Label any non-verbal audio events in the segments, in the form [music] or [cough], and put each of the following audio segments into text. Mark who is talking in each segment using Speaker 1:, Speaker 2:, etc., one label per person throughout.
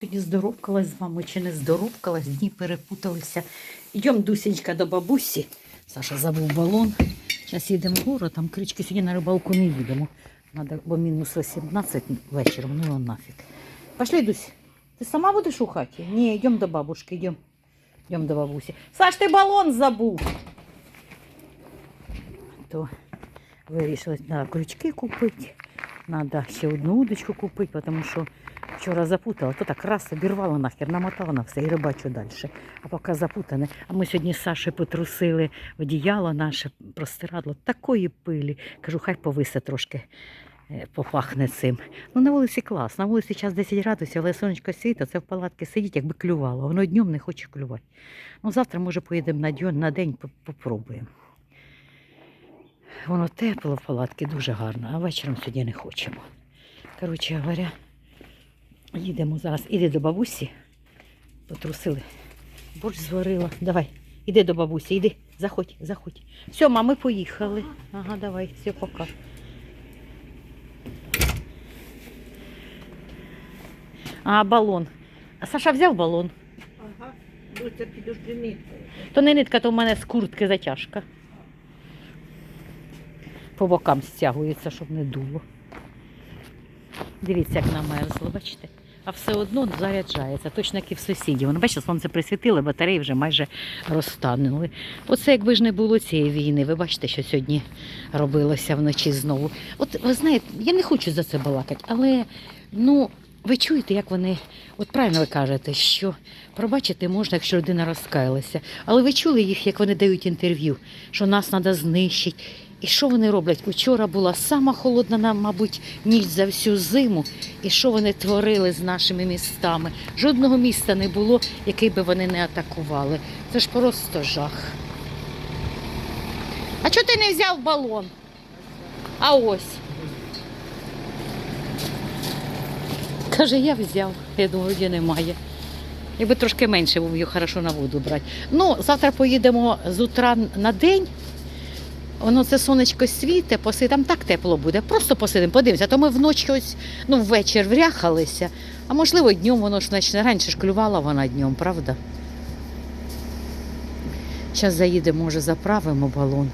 Speaker 1: Сьогодні здоровкалась з вами чи не здоровкалась, дні перепуталися. Йдемо, Дусенька, до бабусі. Саша забув балон. Зараз їдемо в город, там крички сьогодні на рибалку не їдемо. Надо, бо мінус 18 вечором, ну нафіг. Пошли, Дусь. Ти сама будеш у хаті? Ні, йдемо до бабушки, йдемо. Йдемо до бабусі. Саш, ти балон забув. То вирішили на крючки купити. Надо ще одну удочку купити, тому що вчора запутала, то так раз обірвала нахер, намотала на все і рибачу далі. А поки запутане. А ми сьогодні з Сашею потрусили одіяло наше, простирадло такої пилі. Кажу, хай повисе трошки. е, Попахне цим. Ну, на вулиці клас. На вулиці час 10 градусів, але сонечко світить, це в палатці сидіть, якби клювало. Воно днем не хоче клювати. Ну, завтра, може, поїдемо на день, на день попробуємо. Воно тепло в палатці, дуже гарно, а вечором сьогодні не хочемо. Коротше говоря, їдемо зараз. Іди до бабусі. Потрусили. Борщ зварила. Давай, іди до бабусі, іди. Заходь, заходь. Все, мами поїхали. Ага, давай, все, пока. А, балон. А Саша взяв балон.
Speaker 2: Ага, ну це підожди ниткою.
Speaker 1: То не нитка, то в мене з куртки затяжка. По бокам стягується, щоб не дуло. Дивіться, як намерзло, бачите? А все одно заряджається, точно як і в сусідів. Воно, бачите, сонце присвітило, батареї вже майже розтанули. Оце якби ж не було цієї війни. Ви бачите, що сьогодні робилося вночі знову. От ви знаєте, я не хочу за це балакати, але ну. Ви чуєте, як вони, от правильно ви кажете, що пробачити можна, якщо людина розкаялася. Але ви чули їх, як вони дають інтерв'ю, що нас треба знищити. І що вони роблять? Учора була сама холодна, нам, мабуть, ніч за всю зиму. І що вони творили з нашими містами? Жодного міста не було, який би вони не атакували. Це ж просто жах. А чого ти не взяв балон? А ось. Каже, я взяв. Я думаю, де немає. Якби трошки менше був його хорошо на воду брати. Ну, завтра поїдемо з утра на день. Воно це сонечко світе, поси, там так тепло буде. Просто посидимо, подивимося. То ми вночі ось, ну, ввечір вряхалися. А можливо, днем воно ж почне раніше ж клювала вона днем, правда? Зараз заїдемо, може, заправимо балон.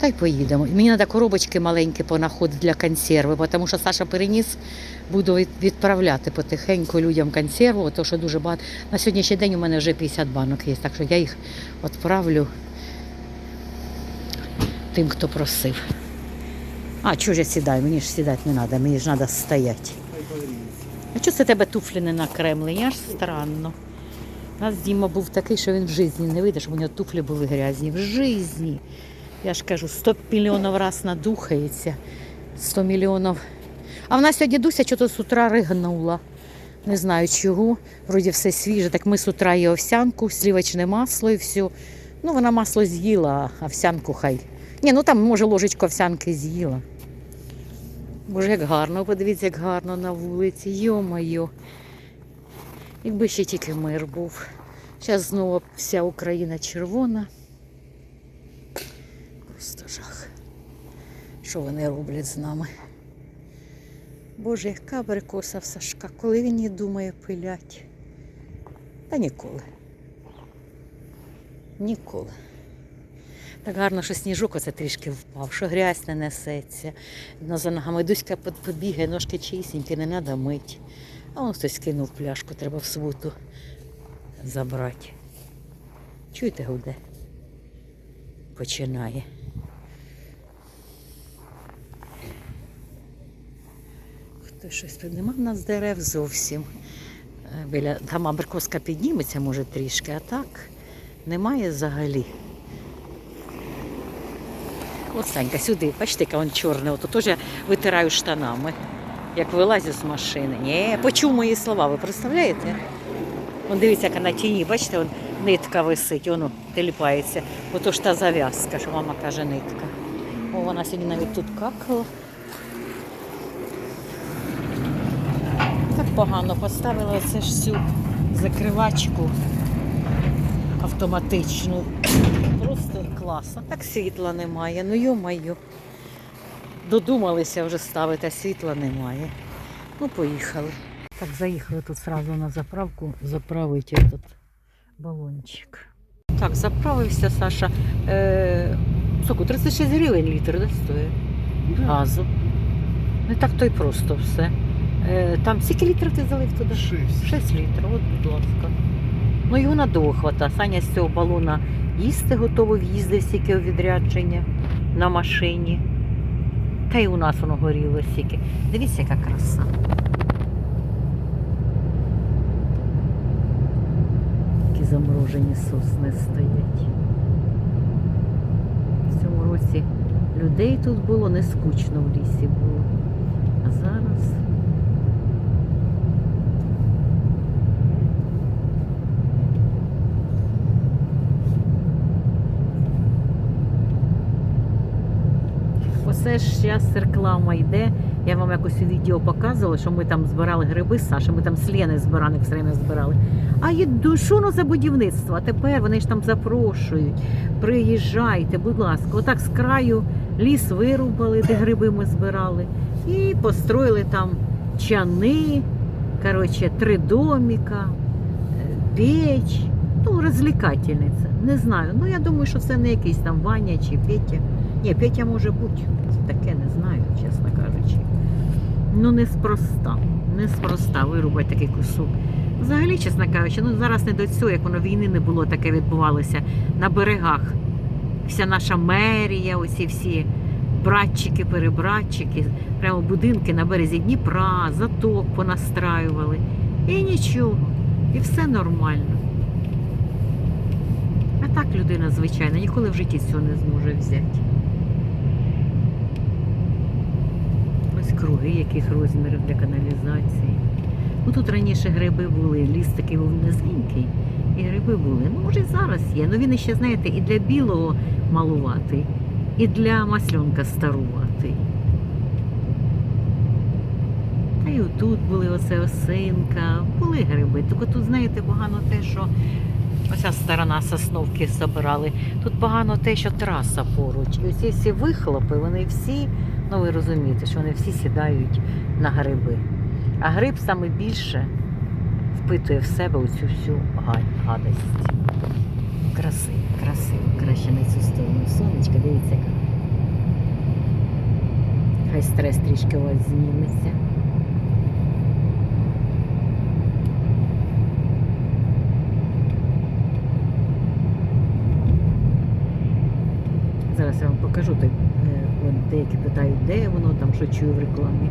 Speaker 1: Та й поїдемо. Мені треба коробочки маленькі понаходити для консерви, тому що Саша переніс, буду відправляти потихеньку людям консерву, тому що дуже багато. На сьогоднішній день у мене вже 50 банок є, так що я їх відправлю тим, хто просив. А, чого ж я сідаю? Мені ж сідати не треба, мені ж треба стояти. А чого це тебе туфлі не накремлені? Аж странно. У нас Діма був такий, що він в житті не вийде, щоб у нього туфлі були грязні. В житті. Я ж кажу, 100 мільйонів раз надухається. 100 мільйонів. А в нас сьогодні Дуся що-то з утра ригнула. Не знаю чого. Вроді все свіже. Так ми з утра її овсянку, слівочне масло і все. Ну, вона масло з'їла, а овсянку хай. Ні, ну там, може, ложечку овсянки з'їла. Боже, як гарно, подивіться, як гарно на вулиці. Йо-моє. Якби ще тільки мир був. Зараз знову вся Україна червона. Просто жах. Що вони роблять з нами? Боже, яка абрикоса в Сашка, коли він її думає пилять. Та ніколи. Ніколи. Так гарно, що сніжок оце трішки впав, що грязь не несеться. Ну, за ногами Дуська побігає, ножки чистенькі, не треба мити. А он хтось кинув пляшку, треба в суботу забрати. Чуєте, гуде? Починає. Хто щось тут нема в нас дерев зовсім. Е, Біля, там абрикоска підніметься, може, трішки, а так немає взагалі. От сюди, бачите, яка він чорний, ото теж я витираю штанами, як вилазю з машини. Ні, почув мої слова, ви представляєте? Вон дивіться, яка на тіні, бачите, вон нитка висить, воно теліпається. Ото ж та зав'язка, що мама каже, нитка. О, вона сьогодні навіть тут какала. Так погано поставила це ж всю закривачку автоматичну. Класно. Так світла немає. Ну йо-моє. Додумалися вже ставити, а світла немає. Ну, поїхали. Так, заїхали тут сразу на заправку заправити этот балончик. Так, заправився Саша. Е, соку 36 гривень літр, да, стоїть? Газу. Не так то й просто все. Е, там скільки літрів ти залив туди?
Speaker 3: Шесть.
Speaker 1: 6 літрів, от, будь ласка. Ну його надовго хвата. Саня з цього балона їсти готовий, в'їздив стільки у відрядження на машині. Та й у нас воно горіло стільки. Дивіться, яка краса. Такі заморожені сосни стоять. В цьому році людей тут було не скучно в лісі було. А зараз. Оце ж зараз реклама йде. Я вам якось у відео показувала, що ми там збирали гриби з Саші, ми там з Лени збираних все время збирали. А є ну за будівництво? А тепер вони ж там запрошують. Приїжджайте, будь ласка, отак з краю ліс вирубали, де гриби ми збирали, і построїли там чани, коротше, три доміка, е, печ. Ну, розвлекательниця. Не знаю. Ну я думаю, що це не якийсь там Ваня чи Петя. Ні, Петя може бути. Таке не знаю, чесно кажучи. Ну, неспроста. Неспроста вирубати такий кусок. Взагалі, чесно кажучи, ну зараз не до цього, як воно війни не було, таке відбувалося на берегах. Вся наша мерія, оці всі братчики, перебратчики, прямо будинки на березі Дніпра, заток понастраювали. І нічого. І все нормально. А так людина, звичайно, ніколи в житті цього не зможе взяти. Ось круги яких розмірів для каналізації. Ну тут раніше гриби були, ліс такий був низенький, і гриби були. Ну, може, зараз є. Ну він ще, знаєте, і для білого малуватий, і для масльонка старуватий. Та й отут були оце осинка, були гриби. Тільки тут, знаєте, погано те, що оця сторона сосновки забирали. Тут погано те, що траса поруч. І оці всі вихлопи, вони всі, ну ви розумієте, що вони всі сідають на гриби. А гриб саме більше впитує в себе оцю всю гадость. Красиво, красиво. Краще на цю сторону. Сонечко, дивіться. яка. Хай стрес трішки у вас зніметься. Зараз я вам покажу. Так, е, деякі питають, де воно там, що чую в рекламі.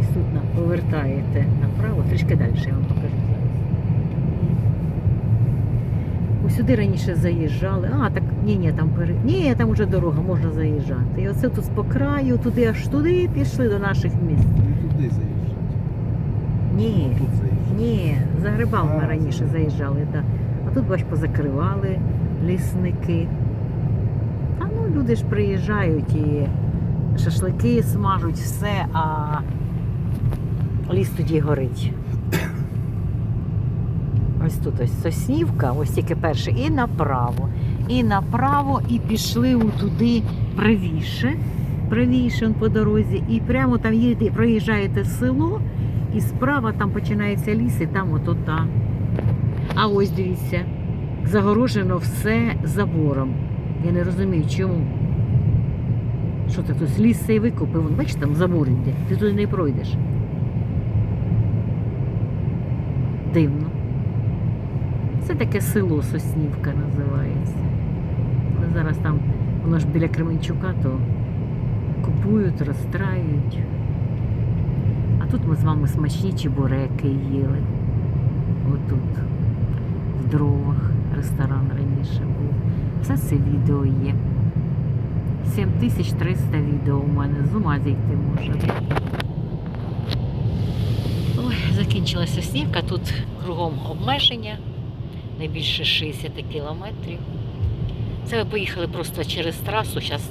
Speaker 1: Ось тут на, повертаєте направо, трішки далі я вам покажу зараз. Ось сюди раніше заїжджали. А, так ні, ні, там пере... Ні, там вже дорога, можна заїжджати. І оце тут по краю, туди аж туди пішли до наших міст.
Speaker 3: Не туди заїжджати.
Speaker 1: Ні,
Speaker 3: Тут заїжджати.
Speaker 1: ні, за грибами раніше заїжджали, так. А тут, бач, позакривали лісники. Ну люди ж приїжджають і шашлики смажуть, все, а ліс тоді горить. Ось тут ось Соснівка, ось тільки перше, і направо. І направо, і пішли туди правіше, правіше по дорозі, і прямо там їдете, проїжджаєте село, і справа там починається ліс, і там ото та. А ось дивіться, загорожено все забором. Я не розумію, чому. Що ти тут ліс цей викупив? Вон, Бачиш, там забор йде, ти туди не пройдеш. Дивно. Це таке село Соснівка називається. Але зараз там, воно ж біля Кременчука, то купують, розстраюють. А тут ми з вами смачні чебуреки їли. Отут, в дровах, ресторан раніше був. Все це відео є. 7300 відео у мене, з ума зійти може. Ой, закінчилася снівка, тут кругом обмеження, не більше 60 кілометрів. Це ми поїхали просто через трасу, зараз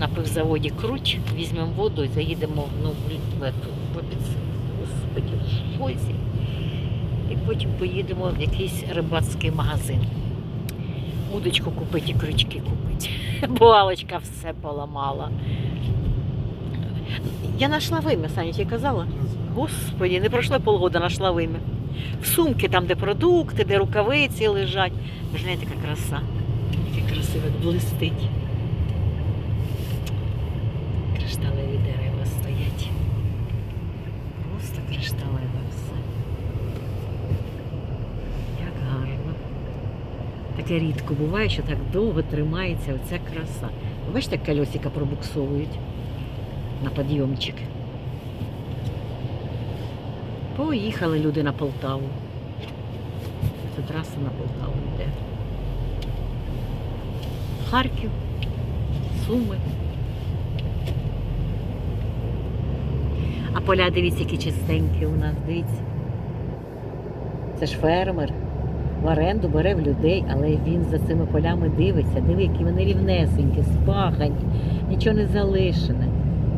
Speaker 1: на пивзаводі Круть, візьмемо воду і заїдемо ну, в господи, в Фозі. І потім поїдемо в якийсь рибацький магазин. Удочку купити і крючки купити. [laughs] Бо Алочка все поламала. Я знайшла вим'я, Саня, я казала. Господі, не пройшло полгода, нашла вим'я. В сумки, там, де продукти, де рукавиці лежать. Ви ж знаєте, яка краса. Яке красиво блистить. Кришталеві дерева стоять. Просто кришталеве все. Як гарно. Таке рідко буває, що так довго тримається оця краса. Бачите, як колесика пробуксовують на підйомчик. Поїхали люди на Полтаву. Це траса на Полтаву йде. Харків, Суми. А поля, дивіться, які чистенькі у нас, дивіться. Це ж фермер. В оренду бере в людей, але він за цими полями дивиться. Диви, які вони рівнесенькі, спахані, нічого не залишене.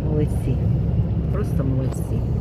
Speaker 1: Молодці. Просто молодці.